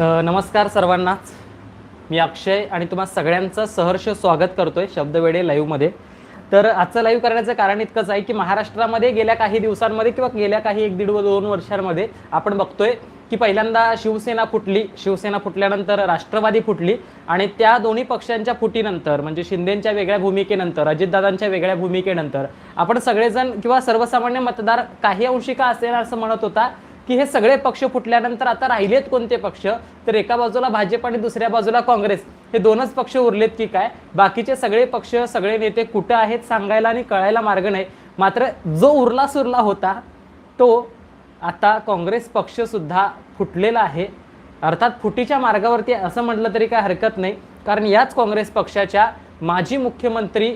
नमस्कार सर्वांनाच मी अक्षय आणि तुम्हा सगळ्यांचं सहर्ष स्वागत करतोय शब्दवेडे लाईव्हमध्ये तर आजचं लाईव्ह करण्याचं कारण इतकंच आहे की महाराष्ट्रामध्ये गेल्या काही दिवसांमध्ये किंवा गेल्या काही एक दीड व दोन वर्षांमध्ये आपण बघतोय की पहिल्यांदा शिवसेना फुटली शिवसेना फुटल्यानंतर राष्ट्रवादी फुटली आणि त्या दोन्ही पक्षांच्या फुटीनंतर म्हणजे शिंदेच्या वेगळ्या भूमिकेनंतर अजितदादांच्या वेगळ्या भूमिकेनंतर आपण सगळेजण किंवा सर्वसामान्य मतदार काही अंशी का असेल असं म्हणत होता की हे सगळे पक्ष फुटल्यानंतर आता राहिलेत कोणते पक्ष? तर एका बाजूला भाजप आणि दुसऱ्या बाजूला काँग्रेस. हे दोनच पक्ष उरलेत की काय? बाकीचे सगळे पक्ष सगळे नेते कुठं आहेत सांगायला आणि कळायला मार्ग नाही. मात्र जो उरला सुरला होता तो आता काँग्रेस पक्षसुद्धा फुटलेला आहे. अर्थात फुटीच्या मार्गावरती असं म्हटलं तरी काय हरकत नाही. कारण याच काँग्रेस पक्षाच्या माजी मुख्यमंत्री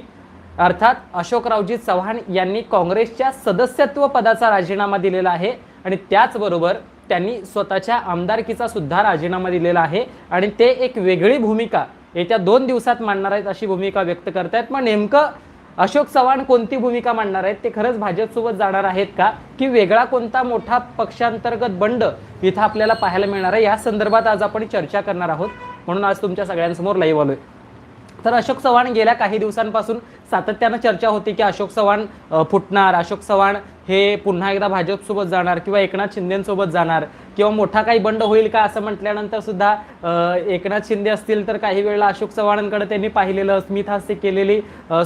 अर्थात अशोकरावजी चव्हाण यांनी काँग्रेसच्या सदस्यत्व पदाचा राजीनामा दिलेला आहे. आणि त्याचबरोबर त्यांनी स्वतःच्या आमदारकीचा सुद्धा राजीनामा दिलेला आहे. आणि ते एक वेगळी भूमिका येत्या दोन दिवसात मांडणार आहेत अशी भूमिका व्यक्त करतायत. मग नेमकं अशोक चव्हाण कोणती भूमिका मांडणार आहेत? ते खरंच भाजपसोबत जाणार आहेत का? की वेगळा कोणता मोठा पक्षांतर्गत बंड इथं आपल्याला पाहायला मिळणार आहे? या संदर्भात आज आपण चर्चा करणार आहोत. म्हणून आज तुमच्या सगळ्यांसमोर लाईव्ह आलोय. तर अशोक चव्हाण गेल्या काही दिवसांपासून सातत्यानं चर्चा होती की अशोक चव्हाण फुटणार. अशोक चव्हाण हे पुन्हा एकदा भाजपसोबत जाणार किंवा एकनाथ शिंदेसोबत जाणार किंवा मोठा काही बंड होईल का असं म्हटल्यानंतर सुद्धा एकनाथ शिंदे असतील तर काही वेळेला अशोक चव्हाणांकडे त्यांनी पाहिलेलं स्मित हास्य केलेली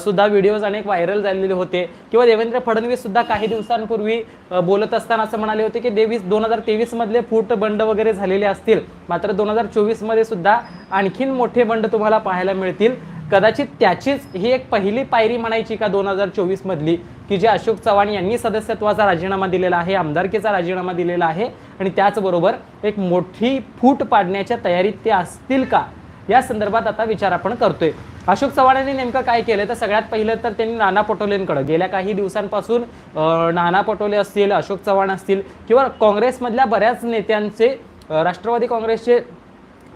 सुद्धा व्हिडिओज अनेक व्हायरल झालेले होते. किंवा देवेंद्र फडणवीस सुद्धा काही दिवसांपूर्वी बोलत असताना असं म्हणाले होते की देवीस दोन हजार तेवीस मधले फूट बंड वगैरे झालेले असतील. मात्र दोन हजार चोवीसमध्ये सुद्धा आणखीन मोठे बंड तुम्हाला पाहायला मिळतील. कदाचित त्याचीच ही एक पहिली पायरी म्हणायची का दोन हजार चोवीस मधली की जे अशोक चव्हाण यांनी सदस्यत्वाचा राजीनामा दिलेला आहे आमदारकीचा राजीनामा दिलेला आहे आणि त्याचबरोबर एक मोठी फूट पाडण्याच्या तयारीत ते असतील का? या संदर्भात आता विचार आपण करतोय. अशोक चव्हाणांनी नेमकं काय केलं? तर सगळ्यात पहिलं तर त्यांनी नाना पटोलेंकडे. गेल्या काही दिवसांपासून नाना पटोले असतील अशोक चव्हाण असतील किंवा काँग्रेसमधल्या बऱ्याच नेत्यांचे राष्ट्रवादी काँग्रेसचे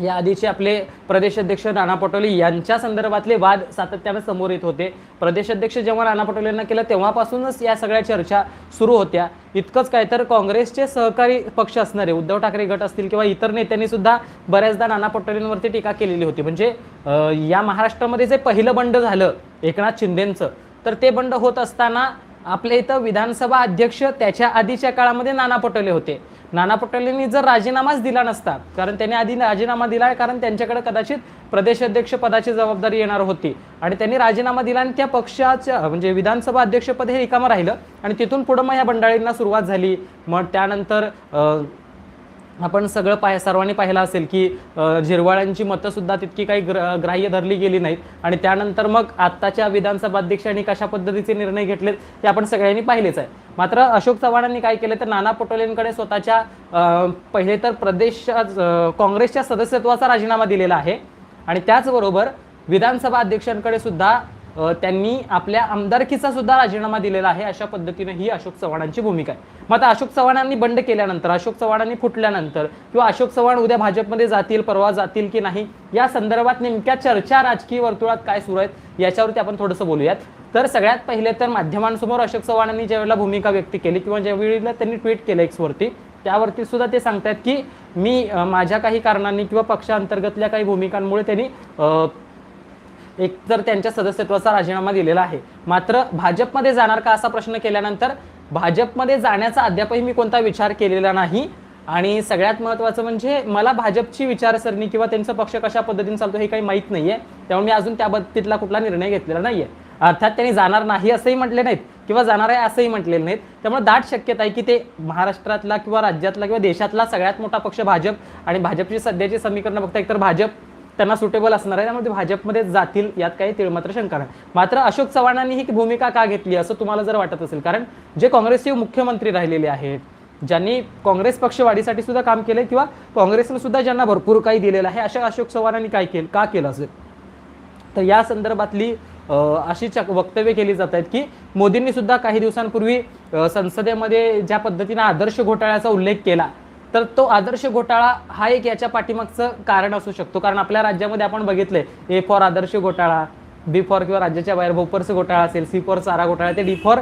या आधीचे आपले प्रदेशाध्यक्ष नाना पटोले यांच्या संदर्भातले वाद सातत्यानं समोर येत होते. प्रदेशाध्यक्ष जेव्हा नाना पटोलेंना केलं तेव्हापासूनच या सगळ्या चर्चा सुरू होत्या. इतकंच काय तर काँग्रेसचे सहकारी पक्ष असणारे उद्धव ठाकरे गट असतील किंवा इतर नेत्यांनी सुद्धा बऱ्याचदा नाना पटोलेंवरती टीका केलेली होती. म्हणजे या महाराष्ट्रामध्ये जे पहिलं बंड झालं एकनाथ शिंदेचं तर ते बंड होत असताना आपल्या इथं विधानसभा अध्यक्ष त्याच्या आधीच्या काळामध्ये नाना पटोले होते. नाना पटोलेंनी जर राजीनामाच दिला नसता कारण त्यांनी आधी राजीनामा दिला आहे कारण त्यांच्याकडे कदाचित प्रदेशाध्यक्ष पदाची जबाबदारी येणार होती. आणि त्यांनी राजीनामा दिला आणि त्या पक्षाच्या म्हणजे विधानसभा अध्यक्षपद हे रिकामं राहिलं आणि तिथून पुढं मग ह्या बंडाळींना सुरुवात झाली. मग त्यानंतर आपण सगळं पाह सर्वांनी पाहिलं असेल की झिरवाळ्यांची मतंसुद्धा तितकी काही ग्र ग्राह्य धरली गेली नाहीत. आणि त्यानंतर मग आत्ताच्या विधानसभा अध्यक्षांनी कशा पद्धतीचे निर्णय घेतलेत ते आपण सगळ्यांनी पाहिलेच आहे. मात्र अशोक चव्हाणांनी काय केलं तर नाना पटोलेंकडे स्वतःच्या पहिले तर प्रदेश काँग्रेसच्या सदस्यत्वाचा राजीनामा दिलेला आहे. आणि त्याचबरोबर विधानसभा अध्यक्षांकडे सुद्धा त्यांनी आपल्या आमदारकीचा सुद्धा राजीनामा दिलेला आहे अशा पद्धतीने ही अशोक चव्हाणांची भूमिका आहे. मग आता अशोक चव्हाणांनी बंड केल्यानंतर अशोक चव्हाणांनी फुटल्यानंतर किंवा अशोक चव्हाण उद्या भाजपमध्ये जातील परवा जातील की नाही या संदर्भात नेमक्या चर्चा राजकीय वर्तुळात काय सुरू आहेत याच्यावरती आपण थोडंसं बोलूयात. तर सगळ्यात पहिले तर माध्यमांसमोर अशोक चव्हाणांनी ज्यावेळेला भूमिका व्यक्त केली किंवा ज्यावेळेला त्यांनी ट्विट केलं एक्सवरती त्यावरती सुद्धा ते सांगतात की मी माझ्या काही कारणांनी किंवा पक्षांतर्गतल्या काही भूमिकांमुळे त्यांनी एकतर एक तर त्यांच्या सदस्यत्वाचा राजीनामा दिलेला आहे. मात्र भाजपमध्ये जाणार का असा प्रश्न केल्यानंतर भाजपमध्ये जाण्याचा अद्यापही मी कोणता विचार केलेला नाही. आणि सगळ्यात महत्त्वाचं म्हणजे मला भाजपची विचारसरणी किंवा त्यांचा पक्ष कशा पद्धतीने चालतो हे काही माहीत नाहीये. त्यामुळे मी अजून त्या बाबतीतला कुठला निर्णय घेतलेला नाहीये. अर्थात त्यांनी जाणार नाही असंही म्हटले नाहीत किंवा जाणार आहे असंही म्हटलेलं नाहीत. त्यामुळे दाट शक्यता आहे की ते महाराष्ट्रातला किंवा राज्यातला किंवा देशातला सगळ्यात मोठा पक्ष भाजप आणि भाजपची सध्याची समीकरणं बघता एकतर भाजप त्यांना सुटेबल असणार आहे. त्यामुळे ते भाजपमध्ये जातील यात काही तिळमात्र शंका नाही. मात्र अशोक चव्हाणांनी ही भूमिका का घेतली असं तुम्हाला जर वाटत असेल? कारण जे काँग्रेसचे मुख्यमंत्री राहिलेले आहेत ज्यांनी काँग्रेस पक्षवाढीसाठी सुद्धा काम केले किंवा काँग्रेसनं सुद्धा ज्यांना भरपूर काही दिलेलं आहे अशा अशोक चव्हाणांनी काय केलं का केलं असेल? तर या संदर्भातली अशी चक वक्तव्य केली जात आहेत की मोदींनी सुद्धा काही दिवसांपूर्वी संसदेमध्ये ज्या पद्धतीने आदर्श घोटाळ्याचा उल्लेख केला तर तो आदर्श घोटाळा हा एक याच्या पाठीमागचं कारण असू शकतो. कारण आपल्या राज्यामध्ये आपण बघितले ए फॉर आदर्श घोटाळा बी फॉर किंवा राज्याच्या बाहेर भोपरचं घोटाळा असेल सी फॉर चारा घोटाळा ते डी फॉर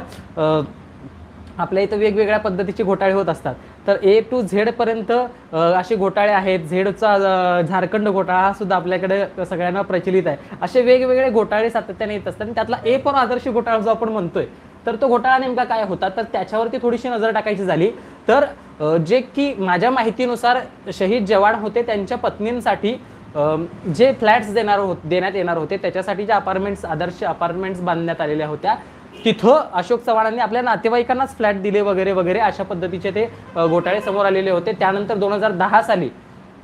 आपल्या इथं वेगवेगळ्या पद्धतीचे घोटाळे होत असतात. तर ए टू झेड पर्यंत असे घोटाळे आहेत. झेडचा झारखंड घोटाळा हा सुद्धा आपल्याकडे सगळ्यांना प्रचलित आहे. असे वेगवेगळे घोटाळे सातत्याने येत असतात आणि त्यातला ए फॉर आदर्श घोटाळा जो आपण म्हणतोय तर तो घोटाळा नेमका काय होता? तर त्याच्यावरती थोडीशी नजर टाकायची झाली. तर जे की माझ्या माहितीनुसार शहीद जवान होते त्यांच्या पत्नींसाठी जे फ्लॅट्स देणार होत देण्यात येणार होते त्याच्यासाठी ज्या अपार्टमेंट्स आदर्श अपार्टमेंट्स बांधण्यात आलेल्या होत्या तिथं अशोक चव्हाणांनी आपल्या नातेवाईकांनाच फ्लॅट दिले वगैरे वगैरे अशा पद्धतीचे ते घोटाळे समोर आलेले होते. त्यानंतर दोन हजार दहा साली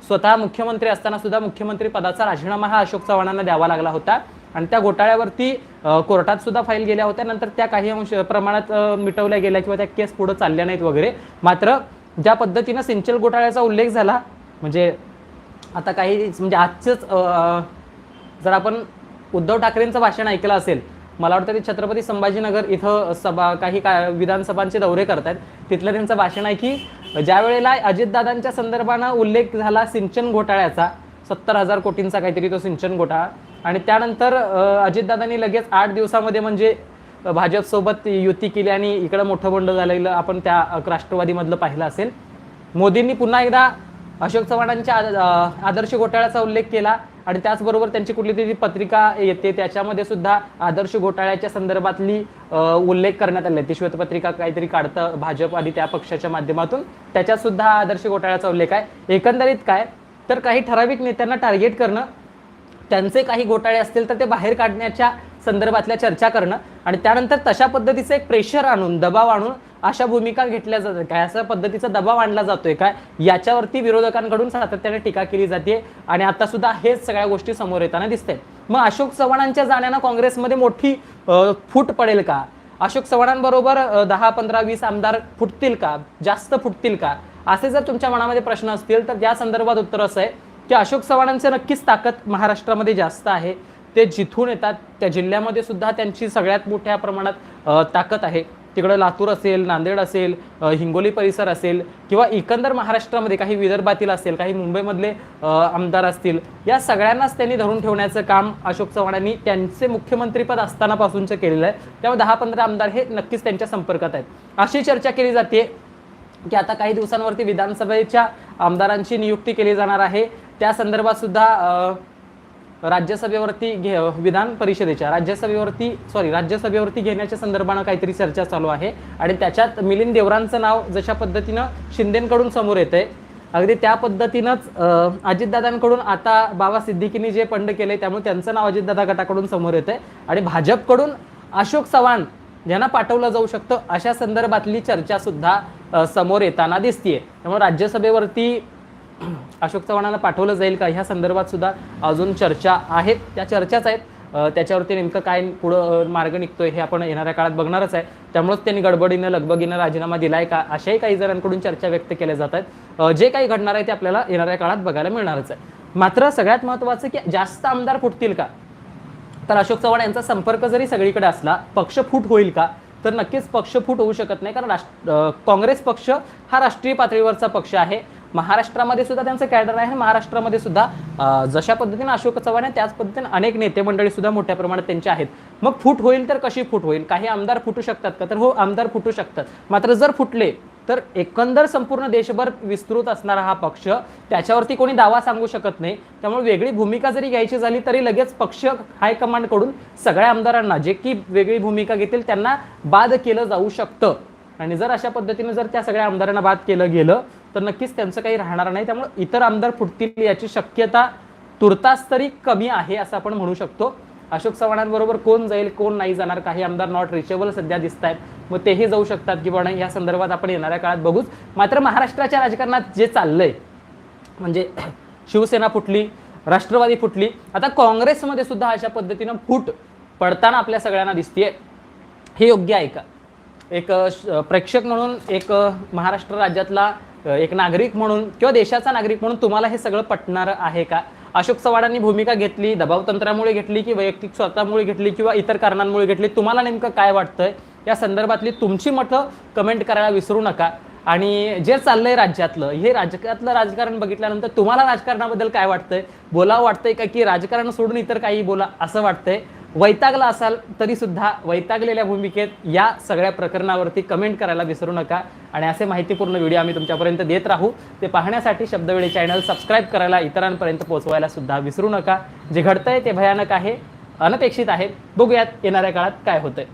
स्वतः मुख्यमंत्री असताना सुद्धा मुख्यमंत्री पदाचा राजीनामा हा अशोक चव्हाणांना द्यावा लागला होता. आणि त्या घोटाळ्यावरती कोर्टात सुद्धा फाईल गेल्या होत्या. नंतर त्या काही अंश प्रमाणात मिटवल्या गेल्या किंवा त्या केस पुढे चालल्या नाहीत वगैरे. मात्र ज्या पद्धतीनं सिंचल घोटाळ्याचा उल्लेख झाला म्हणजे आता काही म्हणजे आजचंच जर आपण उद्धव ठाकरेंचं भाषण ऐकलं असेल मला वाटतं ते छत्रपती संभाजीनगर इथं सभा काही का विधानसभांचे दौरे करतायत तिथलं त्यांचं भाषण आहे की ज्या वेळेला अजितदादांच्या संदर्भानं उल्लेख झाला सिंचन घोटाळ्याचा सत्तर हजार कोटींचा काहीतरी तो सिंचन घोटाळा आणि त्यानंतर अजितदादांनी लगेच आठ दिवसामध्ये म्हणजे भाजपसोबत युती केली आणि इकडं मोठं बंड झालेलं आपण त्या राष्ट्रवादीमधलं पाहिलं असेल. मोदींनी पुन्हा एकदा अशोक चव्हाणांच्या आदर्श घोटाळ्याचा उल्लेख केला आणि त्याचबरोबर त्यांची कुठली तरी पत्रिका येते त्याच्यामध्ये सुद्धा आदर्श घोटाळ्याच्या संदर्भातली उल्लेख करण्यात आले ती श्वेतपत्रिका काहीतरी काढतं भाजप आणि त्या पक्षाच्या माध्यमातून. त्याच्यात सुद्धा आदर्श घोटाळ्याचा उल्लेख आहे. एकंदरीत काय? तर काही ठराविक नेत्यांना टार्गेट करणं त्यांचे काही घोटाळे असतील तर ते बाहेर काढण्याच्या संदर्भातल्या चर्चा करणं आणि त्यानंतर तशा पद्धतीचं एक प्रेशर आणून दबाव आणून अशा भूमिका घेतल्या जातात. काय अशा पद्धतीचा दबाव आणला जातोय काय? याच्यावरती विरोधकांकडून सातत्याने टीका केली जाते आणि आता सुद्धा हेच सगळ्या गोष्टी समोर येताना दिसते मग अशोक चव्हाणांच्या जाण्यानं काँग्रेसमध्ये मोठी फूट पडेल का? अशोक चव्हाणांबरोबर दहा पंधरा वीस आमदार फुटतील का? जास्त फुटतील का? असे जर तुमच्या मनामध्ये प्रश्न असतील तर त्या संदर्भात उत्तर असं आहे की अशोक चव्हाणांचं नक्कीच ताकद महाराष्ट्रामध्ये जास्त आहे. ते जिथून येतात त्या जिल्ह्यामध्ये सुद्धा त्यांची सगळ्यात मोठ्या प्रमाणात ताकद आहे. तिकडं लातूर असेल नांदेड असेल हिंगोली परिसर असेल किंवा एकंदर महाराष्ट्रामध्ये काही विदर्भातील असेल काही मुंबईमधले आमदार असतील या सगळ्यांनाच त्यांनी धरून ठेवण्याचं काम अशोक चव्हाणांनी त्यांचे मुख्यमंत्रीपद असतानापासूनचं केलेलं आहे. त्यामुळे दहा पंधरा आमदार हे नक्कीच त्यांच्या संपर्कात आहेत. अशी चर्चा केली जाते की आता काही दिवसांवरती विधानसभेच्या आमदारांची नियुक्ती केली जाणार आहे. त्या संदर्भात सुद्धा राज्यसभेवरती घे विधान परिषदेच्या राज्यसभेवरती सॉरी राज्यसभेवरती घेण्याच्या संदर्भानं काहीतरी चर्चा चालू आहे आणि त्याच्यात मिलिंद देवरांचं नाव जशा पद्धतीनं शिंदेंकडून समोर येतंय अगदी त्या पद्धतीनंच अजितदादांकडून आता बाबा सिद्दीकींनी जे पंड केले त्यामुळे त्यांचं नाव अजितदादा गटाकडून समोर येतंय आणि भाजपकडून अशोक चव्हाण यांना पाठवलं जाऊ शकतं अशा संदर्भातली चर्चा सुद्धा समोर येताना दिसतीये. त्यामुळे राज्यसभेवरती अशोक चव्हाणांना पाठवलं जाईल का? ह्या संदर्भात सुद्धा अजून चर्चा आहेत त्या चर्चाच आहेत. त्याच्यावरती नेमकं काय पुढं मार्ग निघतोय हे आपण येणाऱ्या काळात बघणारच आहे. त्यामुळेच त्यांनी गडबडीनं लगबगीनं राजीनामा दिलाय का? अशाही काही जणांकडून चर्चा व्यक्त केल्या जात आहेत. जे काही घडणार आहे ते आपल्याला येणाऱ्या काळात बघायला मिळणारच आहे. मात्र सगळ्यात महत्त्वाचं की जास्त आमदार फुटतील का? तर अशोक चव्हाण यांचा संपर्क जरी सगळीकडे असला पक्ष फूट होईल का? तर नक्कीच पक्ष फूट होऊ शकत नाही. कारण राष्ट्र काँग्रेस पक्ष हा राष्ट्रीय पातळीवरचा पक्ष आहे. महाराष्ट्रामध्ये सुद्धा त्यांचं कॅडर आहे महाराष्ट्रामध्ये सुद्धा जशा पद्धतीने अशोक चव्हाण आहे त्याच पद्धतीने अनेक नेते मंडळी सुद्धा मोठ्या प्रमाणात त्यांचे आहेत. मग फूट होईल तर कशी फूट होईल? काही आमदार फुटू शकतात का? तर हो आमदार फुटू शकतात. मात्र जर फुटले तर एकंदर संपूर्ण देशभर विस्तृत असणारा हा पक्ष त्याच्यावरती कोणी दावा सांगू शकत नाही. त्यामुळे वेगळी भूमिका जरी घ्यायची झाली तरी लगेच पक्ष हायकमांडकडून सगळ्या आमदारांना जे की वेगळी भूमिका घेतील त्यांना बाद केलं जाऊ शकतं. आणि जर अशा पद्धतीने जर त्या सगळ्या आमदारांना बाद केलं गेलं तर नक्कीच त्यांचं काही राहणार नाही. त्यामुळे इतर आमदार फुटतील याची शक्यता तुर्तास तरी कमी आहे असं आपण म्हणू शकतो. अशोक चव्हाणांबरोबर कोण जाईल कोण नाही जाणार काही आमदार नॉट रिचेबल सध्या दिसत आहेत मग तेही जाऊ शकतात किंवा नाही या संदर्भात आपण येणाऱ्या काळात बघूच. मात्र महाराष्ट्राच्या राजकारणात जे चाललंय म्हणजे शिवसेना फुटली राष्ट्रवादी फुटली आता काँग्रेसमध्ये सुद्धा अशा पद्धतीनं फूट पडताना आपल्या सगळ्यांना दिसतीये. हे योग्य आहे का? एक प्रेक्षक म्हणून एक महाराष्ट्र राज्यातला एक नागरिक म्हणून किंवा देशाचा नागरिक म्हणून तुम्हाला हे सगळं पटणार आहे का? अशोक चव्हाणांनी भूमिका घेतली दबाव तंत्रामुळे घेतली की वैयक्तिक स्वतःमुळे घेतली किंवा इतर कारणांमुळे घेतली. तुम्हाला नेमकं काय वाटतंय? या संदर्भातली तुमची मतं कमेंट करायला विसरू नका. आणि जे चाललंय राज्यातलं हे राज्यातलं राजकारण बघितल्यानंतर तुम्हाला राजकारणाबद्दल काय वाटतंय? बोलावं वाटतंय का की राजकारण सोडून इतर काही बोला असं वाटतंय? वैतागला असाल तरीसुद्धा वैतागलेल्या भूमिकेत या सगळ्या प्रकरणावरती कमेंट करायला विसरू नका. आणि असे माहितीपूर्ण व्हिडिओ आम्ही तुमच्यापर्यंत देत राहू. ते पाहण्यासाठी शब्दवेळी चॅनल सबस्क्राईब करायला इतरांपर्यंत पोहोचवायला सुद्धा विसरू नका. जे घडतंय ते भयानक आहे अनपेक्षित आहे. बघूयात येणाऱ्या काळात काय होतंय.